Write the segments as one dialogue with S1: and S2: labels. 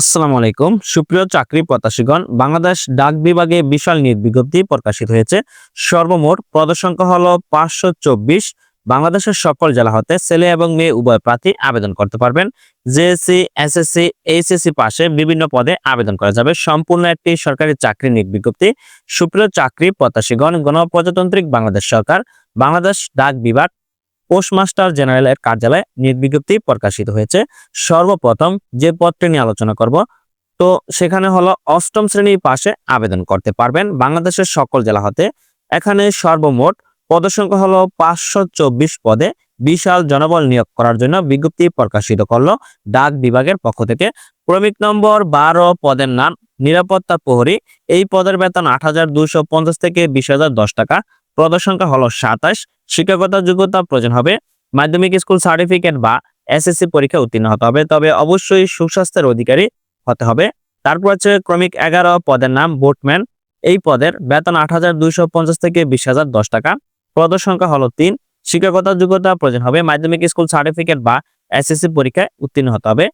S1: আসসালামু আলাইকুম। সুপ্রিয় চাকরি প্রত্যাশীগণ, বাংলাদেশ ডাক বিভাগে বিশাল নিয়োগ বিজ্ঞপ্তি প্রকাশিত হয়েছে। সর্বমোট পদসংখ্যা হল পাঁচশো চব্বিশ। বাংলাদেশের সকল জেলা হতে ছেলে এবং মেয়ে উভয় প্রার্থী আবেদন করতে পারবেন। জেএসসি, এসএসসি, এইচএসসি পাশে বিভিন্ন পদে আবেদন করা যাবে। সম্পূর্ণ একটি সরকারি চাকরি নিয়োগ বিজ্ঞপ্তি। সুপ্রিয় চাকরি প্রত্যাশীগণ, গণপ্রজাতান্ত্রিক বাংলাদেশ সরকার, বাংলাদেশ ডাক বিভাগ পোস্টমাস্টার জেনারেলের কার্যালয়ে নিয়োগ বিজ্ঞপ্তি প্রকাশিত হয়েছে। সর্বপ্রথম যে পদটি নিয়ে আলোচনা করব, তো সেখানে হলো অষ্টম শ্রেণি পাশে আবেদন করতে পারবেন বাংলাদেশের সকল জেলা হতে। এখানে সর্বমোট পদসংখ্যা হলো পাঁচশো চব্বিশ পদে বিশাল জনবল নিয়োগ করার জন্য বিজ্ঞপ্তি প্রকাশিত করল ডাক বিভাগের পক্ষ থেকে। ক্রমিক নম্বর বারো পদের নাম, নিরাপত্তা প্রহরী। এই পদের বেতন আট থেকে বিশ হাজার দশ টাকা পদসংখ্যা হলো সাতাশ। শিক্ষাগত যোগ্যতা প্রয়োজন হবে। মাধ্যমিক স্কুল সার্টিফিকেট বা এসএসসি পরীক্ষা উত্তীর্ণ হতে হবে। তবে অবশ্যই সুস্বাস্থ্যের অধিকারী হতে হবে। তারপর হচ্ছে ক্রমিক এগারো পদের নাম বোটম্যান। এই পদের বেতন আট হাজার দুইশো পঞ্চাশ থেকে বিশ টাকা। পদ সংখ্যা হলো তিন। শিক্ষাগত যোগ্যতা প্রয়োজন হবে। মাধ্যমিক স্কুল সার্টিফিকেট বা এসএসসি পরীক্ষায় উত্তীর্ণ হতে হবে।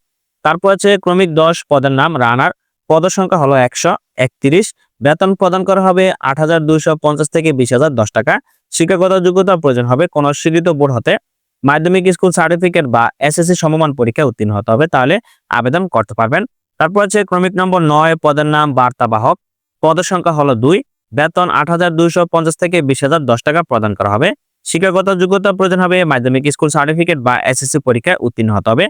S1: তারপর হচ্ছে ক্রমিক দশ পদের নাম রানার। পদ সংখ্যা হলো একশো একত্রিশ। বেতন প্রদান করা হবে আট হাজার দুইশো পঞ্চাশ থেকে বিশ হাজার দশ টাকা। শিক্ষাগত যোগ্যতা প্রয়োজন হবে কোন স্বীকৃত বোর্ড হতে। মাধ্যমিক স্কুল সার্টিফিকেট বা এসএসসি সমমান পরীক্ষায় উত্তীর্ণ হতে হবে, তাহলে আবেদন করতে পারবেন। তারপর আছে ক্রমিক নম্বর নয়, পদের নাম, বার্তাবাহক। পদের সংখ্যা হলো দুই। বেতন আট হাজার দুইশো পঞ্চাশ থেকে বিশ হাজার দশ টাকা প্রদান করা হবে। শিক্ষাগত যোগ্যতা প্রয়োজন হবে মাধ্যমিক স্কুল সার্টিফিকেট বা এসএসসি পরীক্ষায় উত্তীর্ণ হতে হবে।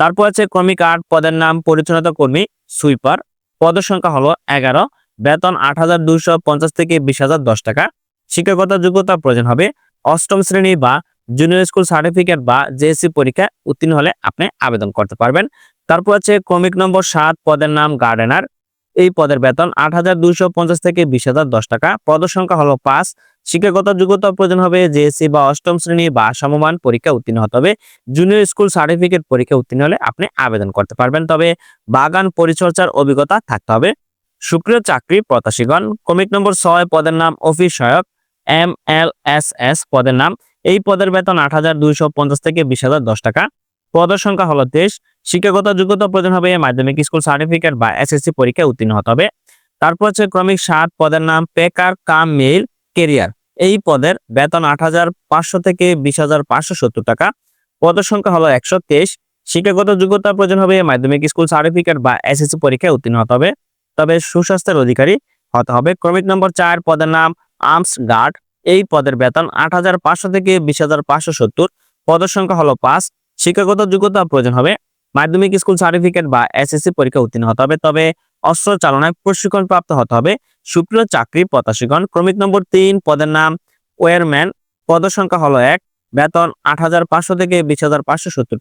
S1: তারপর আছে ক্রমিক আট, পদের নাম, পরিচ্ছন্নতা কর্মী, সুইপার। পদের সংখ্যা হলো এগারো। বেতন আট হাজার দুইশো পঞ্চাশ থেকে বিশ হাজার দশ টাকা। শিক্ষাগত যোগ্যতা প্রয়োজন হবে অষ্টম শ্রেণি বা জুনিয়র স্কুল সার্টিফিকেট বা জেএসসি পরীক্ষা উত্তীর্ণ হলে আপনি আবেদন করতে পারবেন। তারপর আছে ক্রমিক নম্বর সাত, পদের নাম গার্ডেনার এই পদের বেতন আট হাজার দুইশো পঞ্চাশ থেকে বিশ হাজার দশ টাকা। পদ সংখ্যা হলো পাঁচ। শিক্ষাগত যোগ্যতা প্রয়োজন হবে জেএসসি বা অষ্টম শ্রেণি বা সমমান পরীক্ষা উত্তীর্ণ হতে হবে। জুনিয়র স্কুল সার্টিফিকেট পরীক্ষা উত্তীর্ণ হলে আপনি আবেদন করতে পারবেন। তবে বাগান পরিচর্যার অভিজ্ঞতা থাকতে হবে। সুপ্রিয় চাকরি প্রত্যাশীগণ কমিক নম্বর ছয় পদের নাম অফিস সহায়ক, এম এল এস এস পদের নাম। এই পদের বেতন আট হাজার দুইশো পঞ্চাশ থেকে বিশ হাজার দশ টাকা। পদের সংখ্যা হলো তেইশ। শিক্ষাগত যোগ্যতা প্রয়োজন হবে মাধ্যমিক স্কুল সার্টিফিকেট বা এসএসসি পরীক্ষায় উত্তীর্ণ হতে হবে। তারপর হচ্ছে ক্রমিক সাত পদের নাম পেকার কাম মেইল কেরিয়ার। এই পদের বেতন আট হাজার পাঁচশো থেকে বিশ হাজার পাঁচশো সত্তর টাকা। পদের সংখ্যা হলো একশো তেইশ। শিক্ষাগত যোগ্যতা প্রয়োজন হবে মাধ্যমিক স্কুল সার্টিফিকেট বা এসএসসি পরীক্ষায় উত্তীর্ণ হতে হবে। তবে সুস্বাস্থ্যের অধিকারী হতে হবে। ক্রমিক নম্বর চার, পদের নাম আর্মস গার্ড। এই পদের বেতন আট হাজার পাঁচশো থেকে বিশ পদের সংখ্যা হলো পাঁচ। শিক্ষাগত যোগ্যতা প্রয়োজন হবে। মাধ্যমিক স্কুল সার্টিফিকেট বা এসএসসি পরীক্ষা উত্তীর্ণ হতে হবে, তবে অস্ত্র চালনায় প্রশিক্ষণ প্রাপ্ত হতে হবে। সুপ্রিয় চাকরি প্রত্যাশীগণ, ক্রমিক নম্বর তিন, পদের নাম ওয়ারম্যান। পদের সংখ্যা হলো এক। বেতন আট হাজার পাঁচশো থেকে বিশ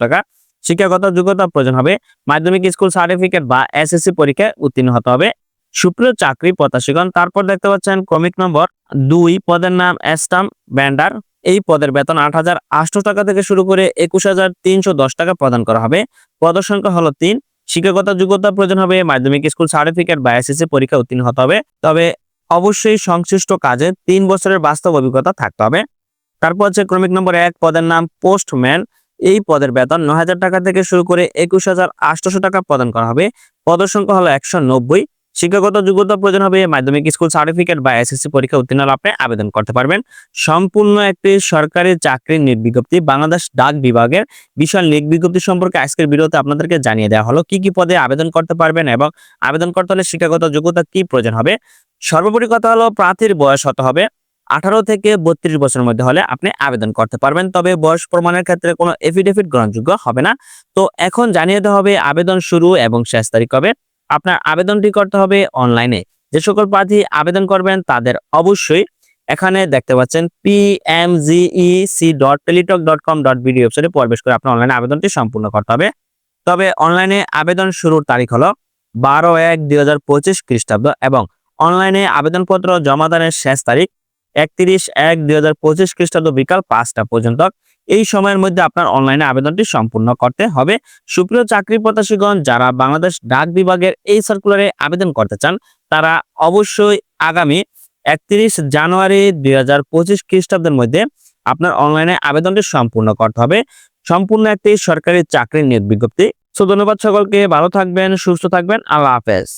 S1: টাকা। শিক্ষাগত যোগ্যতা প্রয়োজন হবে। মাধ্যমিক স্কুল সার্টিফিকেট বা এস এসএসসি পরীক্ষায় উত্তীর্ণ হতে হবে। সুপ্রিয় চাকরি প্রত্যাশীগণ, তারপর দেখতে পাচ্ছেন ক্রমিক নম্বর দুই, পদের নাম অ্যাস্টাম ব্যান্ডার। এই পদের বেতন আট হাজার আটশো টাকা থেকে শুরু করে একুশ হাজার তিনশো দশ টাকা প্রদান করা হবে। পদ সংখ্যা হলো তিন। শিক্ষাগত যোগ্যতা প্রয়োজন হবে। মাধ্যমিক স্কুল সার্টিফিকেট বা এস এসএসসি পরীক্ষা উত্তীর্ণ হতে হবে। তবে অবশ্যই সংশ্লিষ্ট কাজে তিন বছরের বাস্তব অভিজ্ঞতা থাকতে হবে। তারপর হচ্ছে ক্রমিক নম্বর এক, পদের নাম পোস্টম্যান। এই পদের বেতন নয় হাজার টাকা থেকে শুরু করে একুশ হাজার আটশোশো টাকা প্রদান করা হবে। পদের সংখ্যা হলো একশো নব্বই। শিক্ষাগত যোগ্যতা প্রয়োজন হবে মাধ্যমিক স্কুল সার্টিফিকেট বা এসএসসি পরীক্ষা উত্তীর্ণ আপনি আবেদন করতে পারবেন। সম্পূর্ণ একটি সরকারি চাকরির নিয়োগ বিজ্ঞপ্তি বাংলাদেশ ডাক বিভাগের বিশাল নিয়োগ বিজ্ঞপ্তি সম্পর্কে আজকের ভিডিওতে আপনাদেরকে জানিয়ে দেওয়া হলো কি কি পদে আবেদন করতে পারবেন এবং আবেদন করতে হলে শিক্ষাগত যোগ্যতা কি প্রয়োজন হবে। সর্বোপরি কথা হলো প্রার্থীর বয়স হতে হবে? আঠারো থেকে বত্রিশ বছরের মধ্যে হলে আপনি আবেদন করতে পারবেন। তবে বয়স প্রমাণের ক্ষেত্রে কোনো এফিডেভিট গ্রহণযোগ্য হবে না। তো এখন জানিয়ে দেওয়া হবে, আবেদন শুরু এবং শেষ তারিখ হবে আপনার আবেদনটি করতে হবে অনলাইনে। যে সকল প্রার্থী আবেদন করবেন তাদের অবশ্যই এখানে দেখতে পাচ্ছেন P M C dot Teletalk dot com dot BD ওয়েবসাইটে প্রবেশ করে আপনার অনলাইনে আবেদনটি সম্পূর্ণ করতে হবে। তবে অনলাইনে আবেদন শুরুর তারিখ হলো বারো এক দুই হাজার পঁচিশ খ্রিস্টাব্দ এবং অনলাইনে আবেদনপত্র জমা জমাদানের শেষ তারিখ একত্রিশ এক দুই হাজার পঁচিশ খ্রিস্টাব্দ বিকাল পাঁচটা পর্যন্ত। এই সময়ের মধ্যে আপনার অনলাইনে আবেদনটি সম্পূর্ণ করতে হবে। সুপ্রিয় চাকরি প্রত্যাশীগণ, যারা বাংলাদেশ ডাক বিভাগের এই সার্কুলারে আবেদন করতে চান, তারা অবশ্যই আগামী একত্রিশ জানুয়ারি দুই হাজার পঁচিশ খ্রিস্টাব্দের মধ্যে আপনার অনলাইনে আবেদনটি সম্পূর্ণ করতে হবে। সম্পূর্ণ একটি সরকারি চাকরির নিয়োগ বিজ্ঞপ্তি। সো ধন্যবাদ সকলকে, ভালো থাকবেন, সুস্থ থাকবেন, আল্লাহ হাফেজ।